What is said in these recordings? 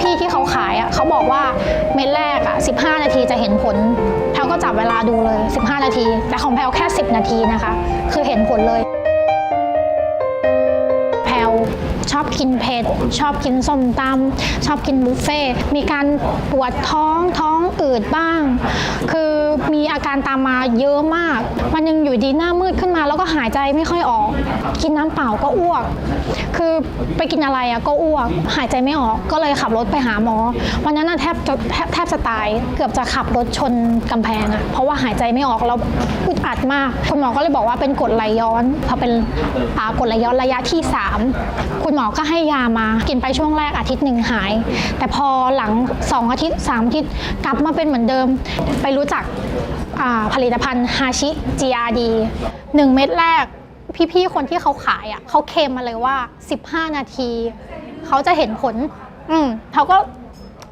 พี่ๆที่เขาขายอะเขาบอกว่าเม็ดแรกอะ15 นาทีจะเห็นผลแพลวก็จับเวลาดูเลย 15 นาที แต่ของแพลวแค่ 10 นาทีนะคะ คือเห็นผลเลย ชอบกินเผ็ด ชอบกินส้มตำชอบกินบุฟเฟ่มีการปวดท้องท้องอืดบ้าง คือมีอาการตามมาเยอะมาก มันยังอยู่ดีหน้ามืดขึ้นมา แล้วก็หายใจไม่ค่อยออก กินน้ำเปล่าก็อ้วก คือไปกินอะไรอะก็อ้วก หายใจไม่ออก ก็เลยขับรถไปหาหมอ วันนั้นน่ะแทบจะแทบจะตาย เกือบจะขับรถชนกำแพงอะเพราะว่าหายใจไม่ออกแล้วอึดอัดมาก คุณหมอก็เลยบอกว่าเป็นกรดไหลย้อนพอเป็นอากรดไหลย้อนระยะที่ 3 คุณหมอก็ให้ยามากินไปช่วงแรกอาทิตย์หนึ่งหาย แต่พอหลัง 2 อาทิตย์ 3 อาทิตย์กลับมาเป็นเหมือนเดิม ไปรู้จักอ่าผลิตภัณฑ์ฮาชิ GRD 1 เม็ดแรกพี่ๆ คนที่เขาขายอะเขาเคลมมาเลยว่า 15 นาที เขาจะเห็นผล อืมเขาก็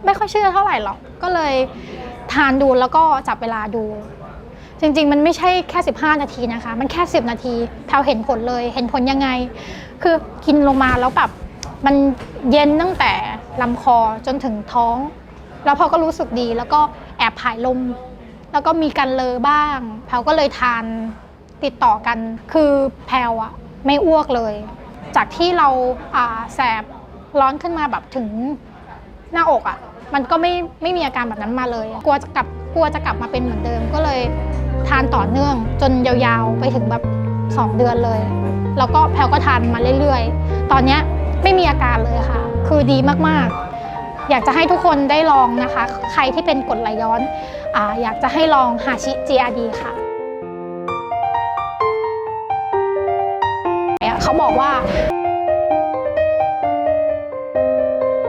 ไม่ค่อยเชื่อเท่าไหร่หรอก ก็เลยทานดูแล้วก็จับเวลาดู จริง ๆ มันไม่ใช่แค่ 15 นาทีนะคะ มันแค่ 10 นาทีแพลวเห็นผลเลย เห็นผลยังไง คือกินลงมาแล้วแบบมันเย็นตั้งแต่ลำคอจนถึงท้อง แล้วพอก็รู้สึกดี แล้วก็แอบผายลม แล้วก็มีกันเลอบ้าง แพลวก็เลยทานติดต่อกัน คือแพลวอะไม่อ้วกเลย จากที่เราอ่าแสบร้อนขึ้นมาแบบถึงหน้าอกอะ มันก็ไม่ไม่มีอาการแบบนั้นมาเลย กลัวจะกลับกลัวจะกลับมาเป็นเหมือนเดิม ก็เลยทานต่อเนื่องจนยาวๆไปถึงแบบ 2 เดือนเลย แล้วก็แพลก็ทานมาเรื่อยๆ ตอนนี้ไม่มีอาการเลยค่ะ คือดีมากๆ อยากจะให้ทุกคนได้ลองนะคะ ใครที่เป็นกดไหลย้อนออยากจะให้ลองฮาชิ GRD ค่ะเขาบอกว่า